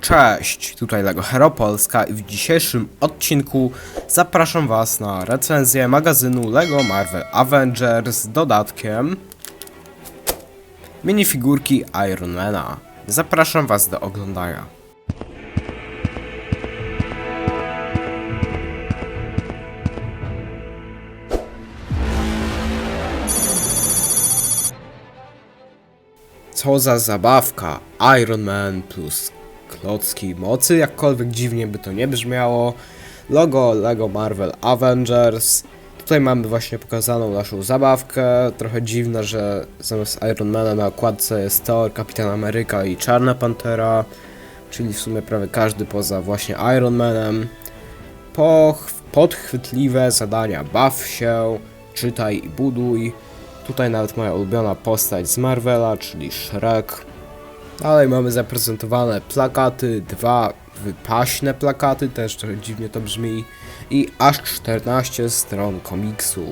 Cześć, tutaj Lego Hero Polska i w dzisiejszym odcinku zapraszam Was na recenzję magazynu LEGO Marvel Avengers z dodatkiem minifigurki Ironmana. Zapraszam Was do oglądania. Co za zabawka! Iron Man plus klocki mocy, jakkolwiek dziwnie by to nie brzmiało. Logo Lego Marvel Avengers. Tutaj mamy właśnie pokazaną naszą zabawkę. Trochę dziwne, że zamiast Ironmana na okładce jest Thor, Kapitan Ameryka i Czarna Pantera. Czyli w sumie prawie każdy poza właśnie Iron Manem. Poch podchwytliwe zadania. Baw się, czytaj i buduj. Tutaj nawet moja ulubiona postać z Marvela, czyli Shrek. Dalej mamy zaprezentowane plakaty, dwa wypaśne plakaty, też trochę dziwnie to brzmi, i aż 14 stron komiksu.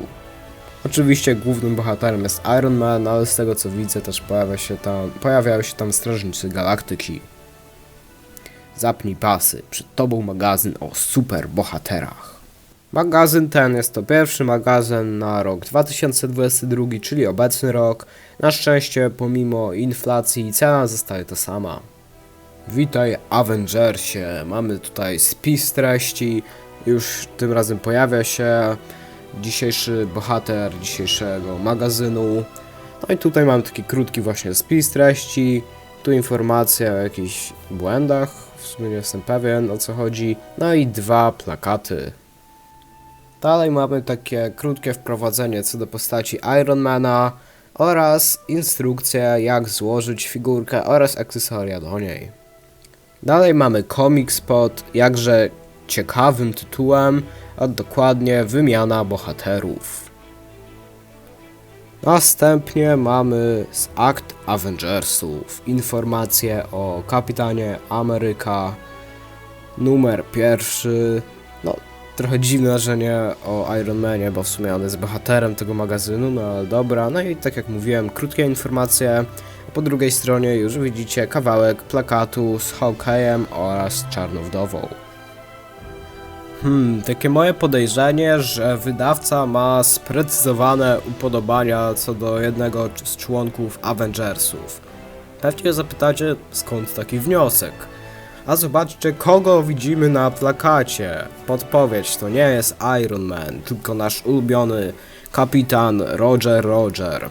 Oczywiście głównym bohaterem jest Iron Man, ale z tego co widzę też pojawia się tam, pojawiają się tam strażnicy galaktyki. Zapnij pasy, przed tobą magazyn o super bohaterach. Magazyn ten jest to pierwszy magazyn na rok 2022, czyli obecny rok. Na szczęście, pomimo inflacji, cena zostaje ta sama. Witaj Avengersie, mamy tutaj spis treści, już tym razem pojawia się dzisiejszy bohater dzisiejszego magazynu. No i tutaj mamy taki krótki właśnie spis treści, tu informacja o jakichś błędach, w sumie nie jestem pewien o co chodzi, no i dwa plakaty. Dalej mamy takie krótkie wprowadzenie co do postaci Ironmana oraz instrukcja jak złożyć figurkę oraz akcesoria do niej. Dalej mamy comic pod jakże ciekawym tytułem, a dokładnie wymiana bohaterów. Następnie mamy z akt Avengersów informacje o kapitanie Ameryka, numer pierwszy, no trochę dziwne, że nie o Iron Manie, bo w sumie on jest bohaterem tego magazynu, no ale dobra. No i tak jak mówiłem, krótkie informacje. Po drugiej stronie już widzicie kawałek plakatu z Hawkeye'em oraz Czarną Wdową. Hmm, takie moje podejrzenie, że wydawca ma sprecyzowane upodobania co do jednego z członków Avengersów. Pewnie zapytacie, skąd taki wniosek. A zobaczcie, kogo widzimy na plakacie. Podpowiedź to nie jest Iron Man, tylko nasz ulubiony kapitan Roger Roger.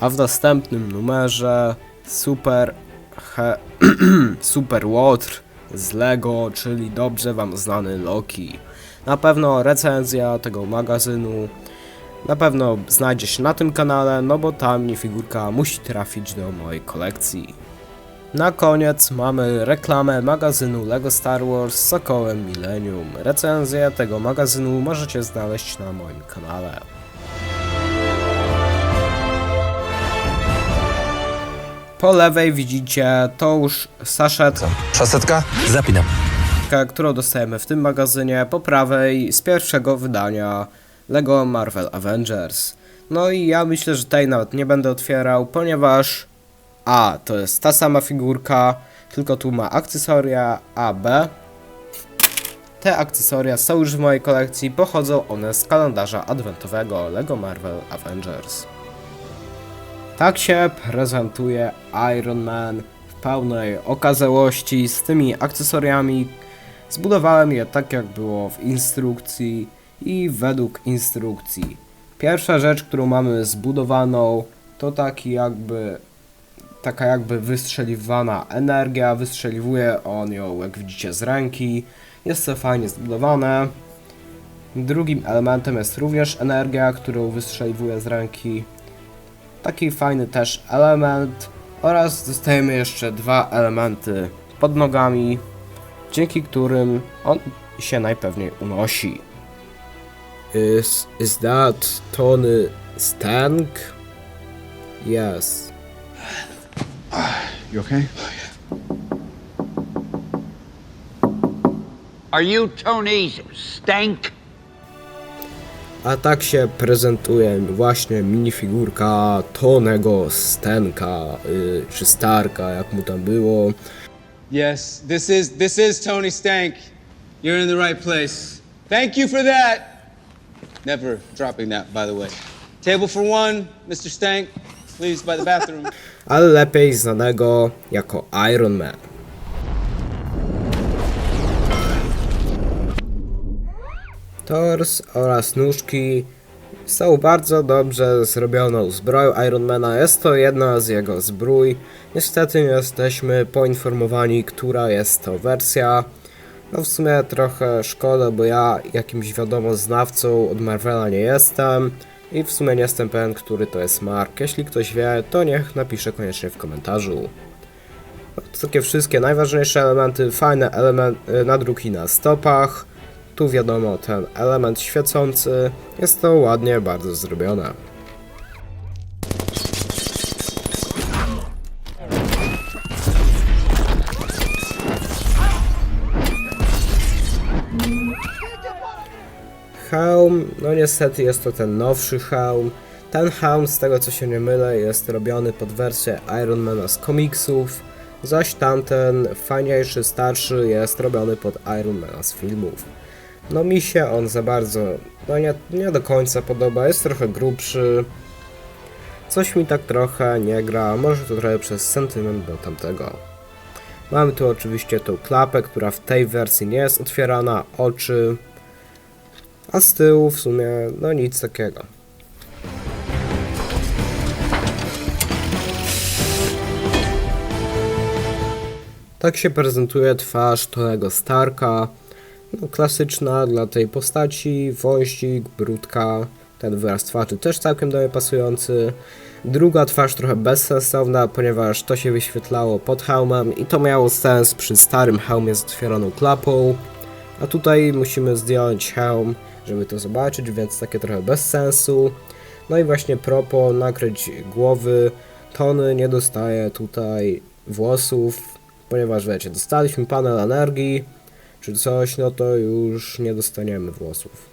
A w następnym numerze Super he, Super Łotr z Lego, czyli dobrze wam znany Loki. Na pewno recenzja tego magazynu na pewno znajdzie się na tym kanale, no bo ta minifigurka musi trafić do mojej kolekcji. Na koniec mamy reklamę magazynu LEGO Star Wars z Sokołem Millennium. Recenzję tego magazynu możecie znaleźć na moim kanale. Po lewej widzicie tą już saszetkę, Szasetka? Zapinam. którą dostajemy w tym magazynie. Po prawej z pierwszego wydania LEGO Marvel Avengers. No i ja myślę, że tej nawet nie będę otwierał, ponieważ a, to jest ta sama figurka, tylko tu ma akcesoria A, B. Te akcesoria są już w mojej kolekcji, pochodzą one z kalendarza adwentowego LEGO Marvel Avengers. Tak się prezentuje Iron Man w pełnej okazałości z tymi akcesoriami. Zbudowałem je tak jak było w instrukcji i według instrukcji. Pierwsza rzecz, którą mamy zbudowaną, to taki jakby taka jakby wystrzeliwana energia, wystrzeliwuje on ją, jak widzicie, z ręki. Jest to fajnie zbudowane. Drugim elementem jest również energia, którą wystrzeliwuje z ręki. Taki fajny też element. Oraz dostajemy jeszcze dwa elementy pod nogami, dzięki którym on się najpewniej unosi. Is, is that Tony Stank? Yes. You okay? Are you Tony Stank? A tak się prezentuje właśnie minifigurka Tonego Stenka, y, czy Starka, jak mu tam było. Yes, this is this is Tony Stank. You're in the right place. Thank you for that. Never dropping that, by the way. Table for one, Mr. Stank. Please by the bathroom. ale lepiej znanego jako Iron Man. Tors oraz nóżki są bardzo dobrze zrobioną zbroją Ironmana. Jest to jedna z jego zbrój. Niestety nie jesteśmy poinformowani, która jest to wersja. No w sumie trochę szkoda, bo ja jakimś wiadomo znawcą od Marvela nie jestem. I w sumie nie jestem pewien, który to jest Mark. Jeśli ktoś wie, to niech napisze koniecznie w komentarzu. Takie wszystkie najważniejsze elementy, fajne element, y, nadruki na stopach. Tu wiadomo ten element świecący. Jest to ładnie bardzo zrobione. Hełm, no niestety jest to ten nowszy hełm. Ten hełm, z tego co się nie mylę, jest robiony pod wersję Ironmana z komiksów, zaś tamten fajniejszy, starszy jest robiony pod Ironmana z filmów. No mi się on za bardzo, no nie, nie do końca podoba, jest trochę grubszy. Coś mi tak trochę nie gra, może to trochę przez sentyment do tamtego. Mamy tu oczywiście tą klapę, która w tej wersji nie jest otwierana, oczy, a z tyłu w sumie, no nic takiego. Tak się prezentuje twarz Tonego Starka. No, klasyczna dla tej postaci, wąsik, brudka. Ten wyraz twarzy też całkiem do pasujący. Druga twarz trochę bezsensowna, ponieważ to się wyświetlało pod hełmem i to miało sens przy starym hełmie z otwieraną klapą. A tutaj musimy zdjąć hełm, żeby to zobaczyć, więc takie trochę bez sensu. No i właśnie propo nakryć głowy. Tony nie dostaje tutaj włosów, ponieważ wiecie, dostaliśmy panel energii czy coś, no to już nie dostaniemy włosów.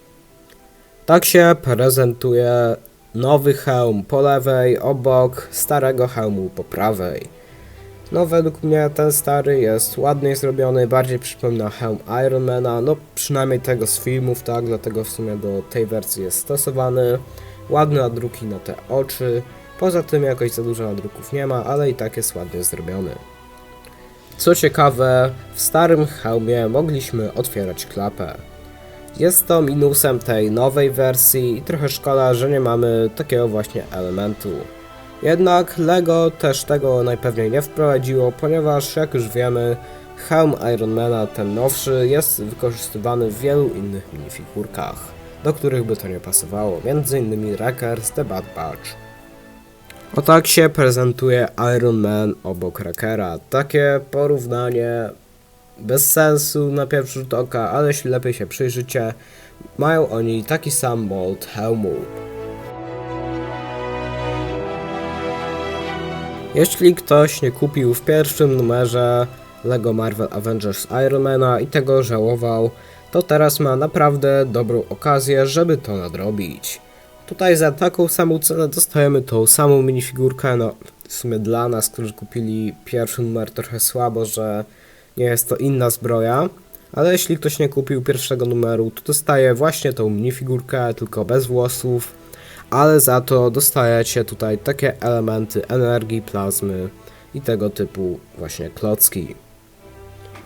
Tak się prezentuje nowy hełm po lewej, obok starego hełmu po prawej. No według mnie ten stary jest ładniej zrobiony, bardziej przypomina hełm Ironmana, no przynajmniej tego z filmów, tak, dlatego w sumie do tej wersji jest stosowany. Ładne nadruki na te oczy, poza tym jakoś za dużo nadruków nie ma, ale i tak jest ładnie zrobiony. Co ciekawe, w starym hełmie mogliśmy otwierać klapę. Jest to minusem tej nowej wersji i trochę szkoda, że nie mamy takiego właśnie elementu. Jednak LEGO też tego najpewniej nie wprowadziło, ponieważ jak już wiemy, hełm Ironmana, ten nowszy, jest wykorzystywany w wielu innych minifigurkach, do których by to nie pasowało, m.in. Wreckers The Bad Batch. O tak się prezentuje Iron Man obok Wreckera. Takie porównanie bez sensu na pierwszy rzut oka, ale jeśli lepiej się przyjrzycie, mają oni taki sam mold hełmu. Jeśli ktoś nie kupił w pierwszym numerze LEGO Marvel Avengers Ironmana i tego żałował, to teraz ma naprawdę dobrą okazję, żeby to nadrobić. Tutaj za taką samą cenę dostajemy tą samą minifigurkę, no w sumie dla nas, którzy kupili pierwszy numer trochę słabo, że nie jest to inna zbroja, ale jeśli ktoś nie kupił pierwszego numeru, to dostaje właśnie tą minifigurkę, tylko bez włosów, ale za to dostajecie tutaj takie elementy energii, plazmy i tego typu właśnie klocki.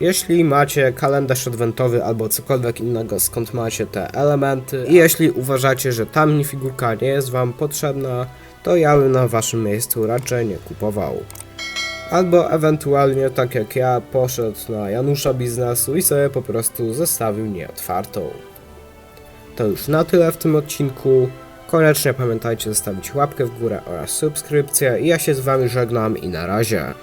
Jeśli macie kalendarz adwentowy albo cokolwiek innego, skąd macie te elementy i jeśli uważacie, że ta minifigurka nie jest Wam potrzebna, to ja bym na Waszym miejscu raczej nie kupował. Albo ewentualnie, tak jak ja, poszedł na Janusza biznesu i sobie po prostu zostawił nieotwartą. To już na tyle w tym odcinku. Koniecznie pamiętajcie zostawić łapkę w górę oraz subskrypcję i ja się z Wami żegnam i na razie.